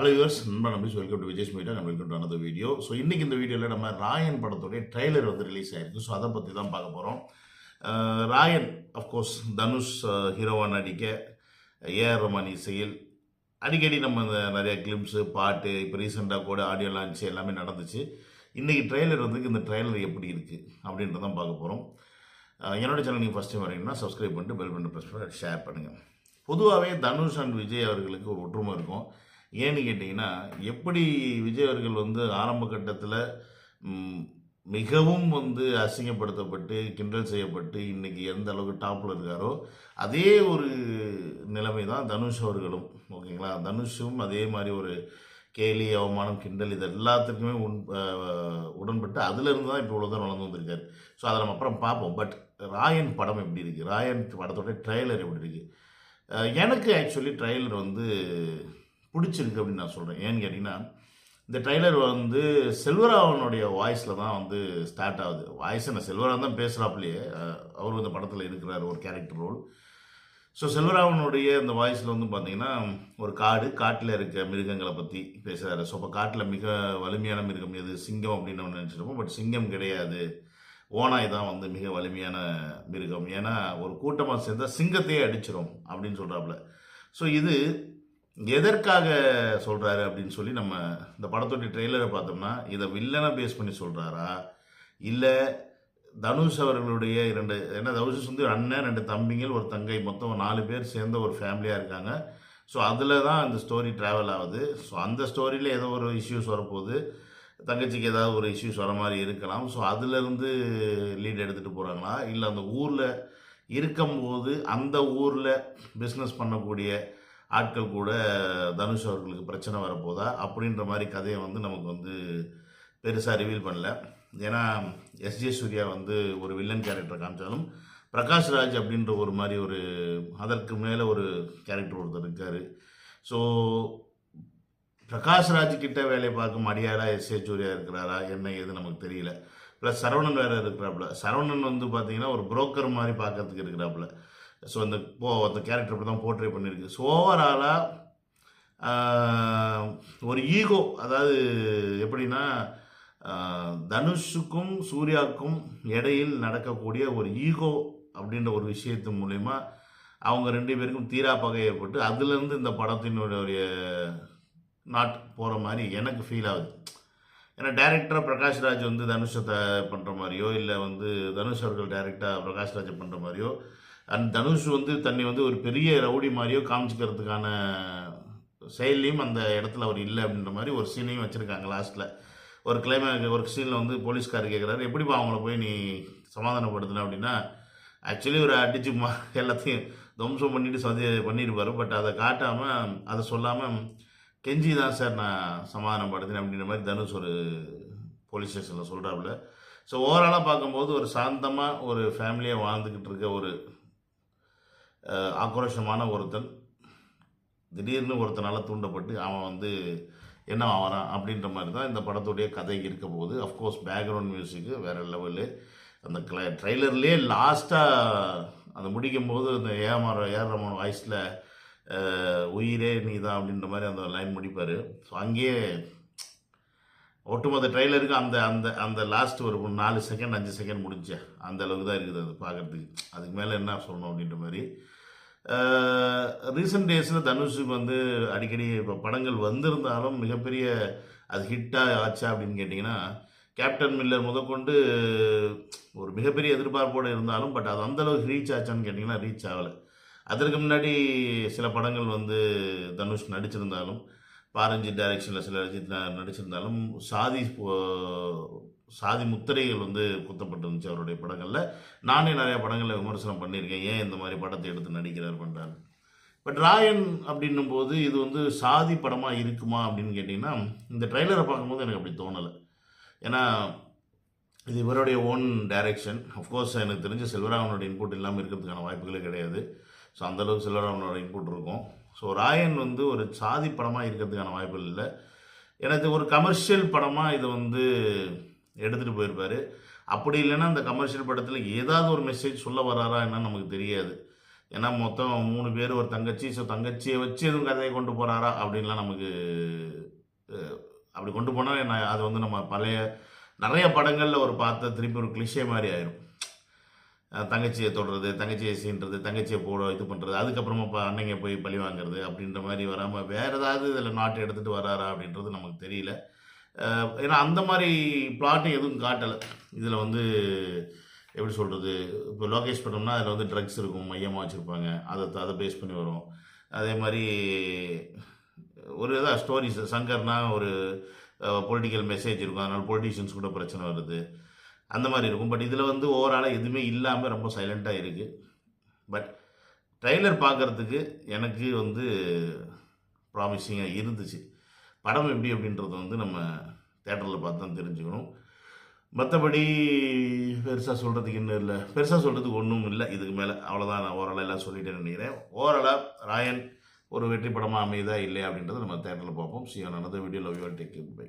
Hello யூஸ் நண்பா நம்பி வெல்கம் டு விஜய் மீடியா நம்ம welcome to another video so இன்றைக்கி இந்த வீடியோவில் நம்ம ராயன் படத்துடைய ட்ரெய்லர் வந்து ரிலீஸ் ஆயிருக்கு. ஸோ அதை பற்றி தான் பார்க்க போகிறோம் ராயன் அஃப்கோர்ஸ் தனுஷ் uh, ஹீரோவாக நடிக்க ஏஆர் ரமான் இசையில் அடிக்கடி நம்ம இந்த நிறைய கிளிம்ஸு பாட்டு இப்போ ரீசெண்டாக கூட ஆடியோ லான்ச் எல்லாமே நடந்துச்சு. இன்றைக்கி ட்ரெய்லர் வந்து இந்த ட்ரெய்லர் எப்படி இருக்குது அப்படின்றதான் பார்க்க போகிறோம் uh, என்னோடய சேனல் நீங்கள் ஃபஸ்ட் டைம் வரீங்கன்னா சப்ஸ்கிரைப் பண்ணிட்டு பெல் பண்ணி ப்ரெஸ் பண்ணி ஷேர் பண்ணுங்கள் பொதுவாகவே தனுஷ் அண்ட் விஜய் அவர்களுக்கு ஒரு ஒற்றுமை இருக்கும். ஏன்னு கேட்டிங்கன்னா எப்படி விஜய் அவர்கள் வந்து ஆரம்ப கட்டத்தில் மிகவும் வந்து அசிங்கப்படுத்தப்பட்டு கிண்டல் செய்யப்பட்டு இன்னைக்கு எந்த அளவுக்கு டாப்பில் இருக்காரோ அதே ஒரு நிலைமை தான் தனுஷ் அவர்களும். ஓகேங்களா? தனுஷும் அதே மாதிரி ஒரு கேலி அவமானம் கிண்டல் இது எல்லாத்துக்குமே உன் உடன்பட்டு அதுலேருந்து தான் இப்போ இவ்வளோ தான் வளர்ந்து வந்திருக்காரு. ஸோ அதை நம்ம அப்புறம் பார்ப்போம். பட் ராயன் படம் எப்படி இருக்குது ராயன் படத்தோட ட்ரெய்லர் எப்படி இருக்குது எனக்கு ஆக்சுவலி ட்ரெய்லர் வந்து பிடிச்சிருக்கு அப்படின்னு நான் சொல்கிறேன் ஏன்னு கேட்டிங்கன்னா இந்த ட்ரைலர் வந்து செல்வராவனுடைய வாய்ஸில் தான் வந்து ஸ்டார்ட் ஆகுது. வாய்ஸ் என்ன செல்வராவன் தான் பேசுகிறாப்புலையே அவர் இந்த படத்தில் இருக்கிறார் ஒரு கேரக்டர் ரோல் ஸோ செல்வராவனுடைய இந்த வாய்ஸில் வந்து பார்த்தீங்கன்னா ஒரு காடு காட்டில் இருக்க மிருகங்களை பற்றி பேசுகிறாரு ஸோ இப்போ காட்டில் மிக வலிமையான மிருகம் எது? சிங்கம் அப்படின்னு ஒன்று நினச்சிருப்போம். பட் சிங்கம் கிடையாது. ஓனாய் தான் வந்து மிக வலிமையான மிருகம். ஏன்னா ஒரு கூட்டமாக சேர்ந்தால் சிங்கத்தையே அடிச்சிடும் அப்படின்னு சொல்கிறாப்புல ஸோ இது எதற்காக சொல்கிறாரு அப்படின்னு சொல்லி நம்ம இந்த படத்துடைய ட்ரெய்லரை பார்த்தோம்னா இதை வில்லனை பேஸ் பண்ணி சொல்கிறாரா இல்லை தனுஷ் அவர்களுடைய இரண்டு ஏன்னா தனுஷ் வந்து அண்ணன் ரெண்டு தம்பிங்கள் ஒரு தங்கை மொத்தம் நாலு பேர் சேர்ந்த ஒரு ஃபேமிலியாக இருக்காங்க. ஸோ அதில் தான் அந்த ஸ்டோரி ட்ராவல் ஆகுது. ஸோ அந்த ஸ்டோரியில் ஏதோ ஒரு இஷ்யூஸ் வரப்போகுது. தங்கச்சிக்கு ஏதாவது ஒரு இஷ்யூஸ் வர மாதிரி இருக்கலாம். ஸோ அதுலேருந்து லீட் எடுத்துகிட்டு போகிறாங்களா இல்லை அந்த ஊரில் இருக்கும்போது அந்த ஊரில் பிஸ்னஸ் பண்ணக்கூடிய ஆட்கள் கூட தனுஷ் அவர்களுக்கு பிரச்சனை வரப்போதா அப்படின்ற மாதிரி கதையை வந்து நமக்கு வந்து பெருசாக ரிவீல் பண்ணல. ஏன்னா எஸ்ஜே சூர்யா வந்து ஒரு வில்லன் கேரக்டர் காமிச்சாலும் பிரகாஷ் ராஜ் அப்படின்ற ஒரு மாதிரி ஒரு அதற்கு மேலே ஒரு கேரக்டர் ஒருத்தர் இருக்கார். ஸோ பிரகாஷ் ராஜ் கிட்ட வேலையை பார்க்கும் அடியாரா எஸ் ஏ சூர்யா இருக்கிறாரா என்ன ஏது நமக்கு தெரியல. ப்ளஸ் சரவணன் வேறு இருக்கிறாப்புல. சரவணன் வந்து பார்த்தீங்கன்னா ஒரு புரோக்கர் மாதிரி பார்க்கறதுக்கு இருக்கிறாப்புல. ஸோ அந்த போ அந்த கேரக்டர் அப்படி தான் போர்ட்ரே பண்ணியிருக்கு ஸோ ஓவராலாக ஒரு ஈகோ அதாவது எப்படின்னா தனுஷுக்கும் சூர்யாவுக்கும் இடையில் நடக்கக்கூடிய ஒரு ஈகோ அப்படின்ற ஒரு விஷயத்து மூலயமா அவங்க ரெண்டு பேருக்கும் தீரா பகை ஏற்பட்டு அதுலேருந்து இந்த படத்தினுடைய நாட் போகிற மாதிரி எனக்கு ஃபீல் ஆகுது. ஏன்னா டேரக்டராக பிரகாஷ் ராஜ் வந்து தனுஷத்தை பண்ணுற மாதிரியோ இல்லை வந்து தனுஷ் அவர்கள் டேரெக்டாக பிரகாஷ் ராஜை பண்ணுற மாதிரியோ அண்ட் தனுஷ் வந்து தன்னை வந்து ஒரு பெரிய ரவுடி மாதிரியோ காமிச்சிக்கிறதுக்கான செயல்லையும் அந்த இடத்துல அவர் இல்லை அப்படின்ற மாதிரி ஒரு சீனையும் வச்சுருக்காங்க லாஸ்ட்டில் ஒரு கிளைமே ஒரு சீனில் வந்து போலீஸ்கார் கேட்குறாரு எப்படிப்பா அவங்கள போய் நீ சமாதானப்படுத்தின? அப்படின்னா ஆக்சுவலி ஒரு அடிச்சு மா எல்லாத்தையும் துவம்சம் பண்ணிட்டு சதி பண்ணியிருப்பார் பட் அதை காட்டாமல் அதை சொல்லாமல் கெஞ்சி தான் சார் நான் சமாதானப்படுத்தினேன் அப்படின்ற மாதிரி தனுஷ் ஒரு போலீஸ் ஸ்டேஷனில் சொல்கிறாப்புல ஸோ ஓவராலாக பார்க்கும்போது ஒரு சாந்தமாக ஒரு ஃபேமிலியாக வாழ்ந்துக்கிட்டு இருக்க ஒரு ஆக்ரோஷமான ஒருத்தன். திடீர்னு ஒருத்தனால் தூண்டப்பட்டு அவன் வந்து என்ன ஆகிறான் அப்படின்ற மாதிரி தான் இந்த படத்துடைய கதை இருக்க போகுது. அஃப்கோர்ஸ் பேக்ரவுண்ட் மியூசிக்கு வேறு லெவலு அந்த கிள ட்ரைலர்லேயே லாஸ்ட்டாக அந்த முடிக்கும் போது அந்த ஏஆர் ஏஆர் ரமன் வாய்ஸில் உயிரே நீ தான் அப்படின்ற மாதிரி அந்த லைன் முடிப்பார். ஸோ அங்கேயே ஒட்டுமொத்த ட்ரைலருக்கு அந்த அந்த அந்த லாஸ்ட் ஒரு நாலு செகண்ட் அஞ்சு செகண்ட் முடிஞ்ச. அந்த அளவுக்கு தான் இருக்குது அது பார்க்குறதுக்கு. அதுக்கு மேலே என்ன சொல்லணும் அப்படின்ற மாதிரி. ரீசெண்ட் டேஸில் தனுஷுக்கு வந்து அடிக்கடி இப்போ படங்கள் வந்திருந்தாலும் மிகப்பெரிய அது ஹிட்டாக ஆச்சா அப்படின்னு கேட்டிங்கன்னா கேப்டன் மில்லர் முதற்கொண்டு ஒரு மிகப்பெரிய எதிர்பார்ப்போடு இருந்தாலும் பட் அது அந்தளவுக்கு ரீச் ஆச்சான்னு கேட்டிங்கன்னா ரீச் ஆகலை. அதற்கு முன்னாடி சில படங்கள் வந்து தனுஷ் நடிச்சிருந்தாலும் பாரஞ்சி டைரக்ஷனில் சில நடிச்சிருந்தாலும் சாதி சாதி முத்திரைகள் வந்து குத்தப்பட்டிருந்துச்சு அவருடைய படங்களில். நானே நிறைய படங்களில் விமர்சனம் பண்ணியிருக்கேன். ஏன் இந்த மாதிரி படத்தை எடுத்து நடிக்கிறார் பண்ணுறாரு பட் ராயன் அப்படின்னும் போது இது வந்து சாதி படமாக இருக்குமா அப்படின்னு கேட்டிங்கன்னா இந்த ட்ரைலரை பார்க்கும்போது எனக்கு அப்படி தோணலை. ஏன்னா இது இவருடைய ஓன் டைரக்ஷன் அஃப்கோர்ஸ் எனக்கு தெரிஞ்ச செல்வராமனோட இன்புட் இல்லாமல் இருக்கிறதுக்கான வாய்ப்புகளே கிடையாது. ஸோ அந்தளவுக்கு செல்வராமனோட இன்புட் இருக்கும். ஸோ ராயன் வந்து ஒரு சாதி படமாக இருக்கிறதுக்கான வாய்ப்புகள் இல்லை. எனக்கு ஒரு கமர்ஷியல் படமாக இதை வந்து எடுத்துகிட்டு போயிருப்பார். அப்படி இல்லைன்னா அந்த கமர்ஷியல் படத்தில் ஏதாவது ஒரு மெசேஜ் சொல்ல வராரா என்னன்னு நமக்கு தெரியாது. ஏன்னா மொத்தம் மூணு பேர் ஒரு தங்கச்சி ஸோ தங்கச்சியை வச்சு எதுவும் கதையை கொண்டு போகிறாரா அப்படின்லாம் நமக்கு அப்படி கொண்டு போனால் என்ன அது வந்து நம்ம பழைய நிறைய படங்களில் ஒரு பார்த்த திருப்பி ஒரு கிளிஷே மாதிரி ஆயிரும். தங்கச்சியை தொடுறது தங்கச்சியை சீன்றது தங்கச்சியை போட இது பண்ணுறது அதுக்கப்புறமா இப்போ அன்னைங்க போய் பழி வாங்குறது அப்படின்ற மாதிரி வராமல் வேறு ஏதாவது இதில் நாட்டை எடுத்துகிட்டு வராரா அப்படின்றது நமக்கு தெரியல. ஏன்னா அந்த மாதிரி பிளாட்டும் எதுவும் காட்டலை. இதில் வந்து எப்படி சொல்கிறது இப்போ லோகேஷ் படம்னா அதில் வந்து ட்ரக்ஸ் இருக்கும் மையமாக வச்சுருப்பாங்க. அதை அதை பேஸ் பண்ணி வரும். அதே மாதிரி ஒரு இதாக ஸ்டோரிஸ் சங்கர்னால் ஒரு பொலிட்டிக்கல் மெசேஜ் இருக்கும். அதனால் பொலிட்டிஷியன்ஸ் கூட பிரச்சனை வருது. அந்த மாதிரி இருக்கும். பட் இதில் வந்து ஓவராலாக எதுவுமே இல்லாமல் ரொம்ப சைலண்ட்டாக இருக்குது பட் ட்ரைலர் பார்க்குறதுக்கு எனக்கு வந்து ப்ராமிசிங்காக இருந்துச்சு. படம் எப்படி அப்படின்றத வந்து நம்ம தேட்டரில் பார்த்து தான் தெரிஞ்சுக்கணும். மற்றபடி பெருசாக சொல்கிறதுக்கு இன்னும் இல்லை. பெருசாக சொல்கிறதுக்கு ஒன்றும் இல்லை. இதுக்கு மேலே அவ்வளோதான் நான் ஓரளவு எல்லாம் சொல்லிட்டேன்னு நினைக்கிறேன். ஓரளவு ராயன் ஒரு வெற்றி படமாக அமையுதா இல்லையா அப்படின்றத நம்ம தேட்டரில் பார்ப்போம். See another video love you take bye